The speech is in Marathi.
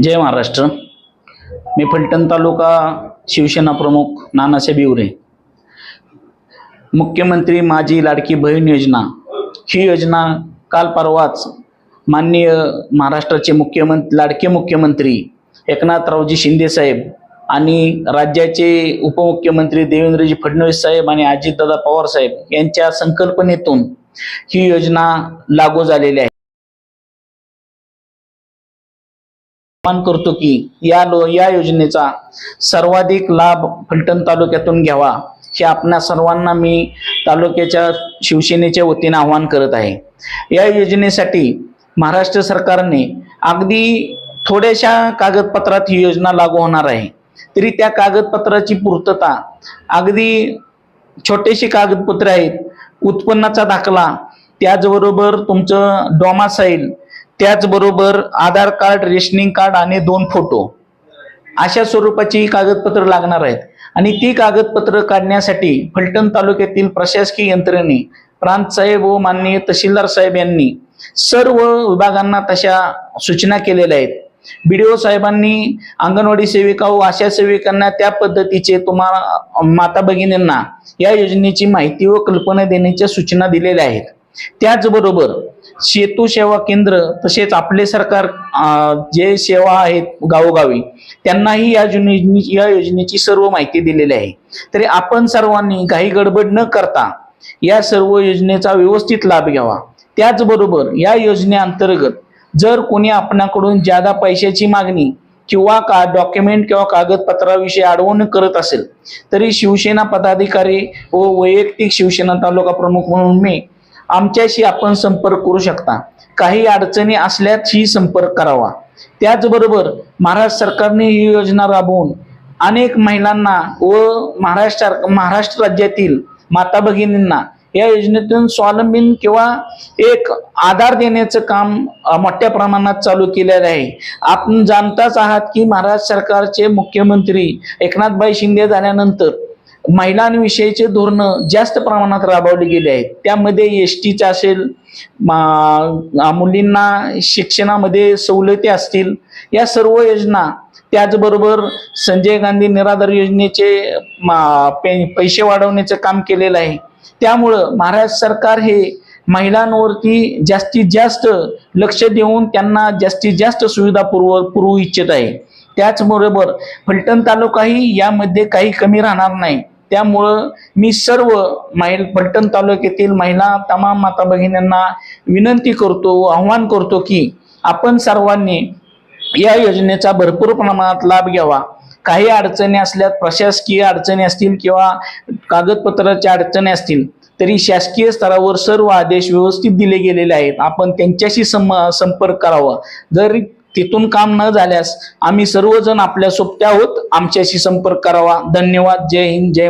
जय महाराष्ट्र. मी फलटण तालुका शिवसेना प्रमुख नानासाहेब हिवरे मुख्यमंत्री माझी लाडकी बहीण योजना. ही योजना काल परवाच माननीय महाराष्ट्राचे मुख्यमंत्री लाडके मुख्यमंत्री एकनाथरावजी शिंदे साहेब आणि राज्याचे उपमुख्यमंत्री देवेंद्रजी फडणवीस साहेब आणि अजितदादा पवार साहेब यांच्या संकल्पनेतून ही योजना लागू झालेली आहे. करतो की या लो या योजनेचा सर्वाधिक लाभ फलटण तालुक्यातून घ्यावा हे आपणा सर्वांना मी तालुक्याच्या शिवसेनेच्या वतीने आवाहन करत आहे. या योजनेसाठी महाराष्ट्र सरकारने अगदी थोड्याशा कागदपत्रात ही योजना लागू होणार आहे. तरी त्या कागदपत्राची पूर्तता अगदी छोटेसे कागदपत्रे आहेत उत्पन्नाचा दाखला त्याचबरोबर तुमचं डॉमासाईल त्याचबरोबर आधार कार्ड रेशनिंग कार्ड आणि दोन फोटो अशा स्वरूपाची कागदपत्र लागणार आहेत. आणि ती कागदपत्र काढण्यासाठी फलटण तालुक्यातील प्रशासकीय यंत्रणे प्रांत साहेब व माननीय तहसीलदार साहेब यांनी सर्व विभागांना तशा सूचना केलेल्या आहेत. बीडीओ साहेबांनी अंगणवाडी सेविका व आशा सेविकांना त्या पद्धतीचे तुम्हाला माता भगिनींना या योजनेची माहिती व कल्पना देण्याच्या सूचना दिलेल्या आहेत. त्याचबरोबर सेतू सेवा केंद्र तसेच आपले सरकार जे सेवा आहेत गावोगावी त्यांनाही या योजने या योजनेची सर्व माहिती दिलेली आहे. तरी आपण सर्वांनी काही गडबड न करता या सर्व योजनेचा व्यवस्थित लाभ घ्यावा. त्याचबरोबर या योजनेअंतर्गत जर कोणी आपणाकडून ज्यादा पैशाची मागणी किंवा का डॉक्युमेंट किंवा कागदपत्राविषयी अडवणूक करत असेल तरी शिवसेना पदाधिकारी व वैयक्तिक शिवसेना तालुका प्रमुख म्हणून मी आमच्याशी आपण संपर्क करू शकता. काही अडचणी असल्यासही संपर्क करावा. त्याचबरोबर महाराष्ट्र सरकारने ही योजना राबवून अनेक महिलांना व महाराष्ट्र महाराष्ट्र राज्यातील माता भगिनींना या योजनेतून स्वावलंबीन किंवा एक आधार देण्याचं काम मोठ्या प्रमाणात चालू केलेलं आहे. आपण जाणताच आहात की महाराष्ट्र सरकारचे मुख्यमंत्री एकनाथभाई शिंदे झाल्यानंतर महिलांविषयीचे धोरणं जास्त प्रमाणात राबवली गेली आहेत. त्यामध्ये एस टीचं असेल मा- मुलींना शिक्षणामध्ये सवलती असतील या सर्व योजना त्याचबरोबर संजय गांधी निराधार योजनेचे मा- पे- पैसे वाढवण्याचं काम केलेलं आहे. त्यामुळं महाराष्ट्र सरकार हे महिलांवरती जास्तीत जास्त लक्ष देऊन त्यांना जास्तीत जास्त सुविधा पुरव पुरवू इच्छित आहे. त्याचबरोबर फलटण तालुकाही यामध्ये काही कमी राहणार नाही. त्यामुळं मी सर्व महिल फलटण तालुक्यातील महिला तमाम माता भगिनींना विनंती करतो आव्हान करतो की आपण सर्वांनी या योजनेचा भरपूर प्रमाणात लाभ घ्यावा. काही अडचणी असल्यास प्रशासकीय अडचणी असतील किंवा कागदपत्राच्या अडचणी असतील तरी शासकीय स्तरावर सर्व आदेश व्यवस्थित दिले गेलेले आहेत. आपण त्यांच्याशी सम संपर्क करावा. जर तिथून काम न झाल्यास आम्ही सर्वजण आपल्या सोबत्या आहोत. आमच्याशी संपर्क करावा. धन्यवाद. जय हिंद. जय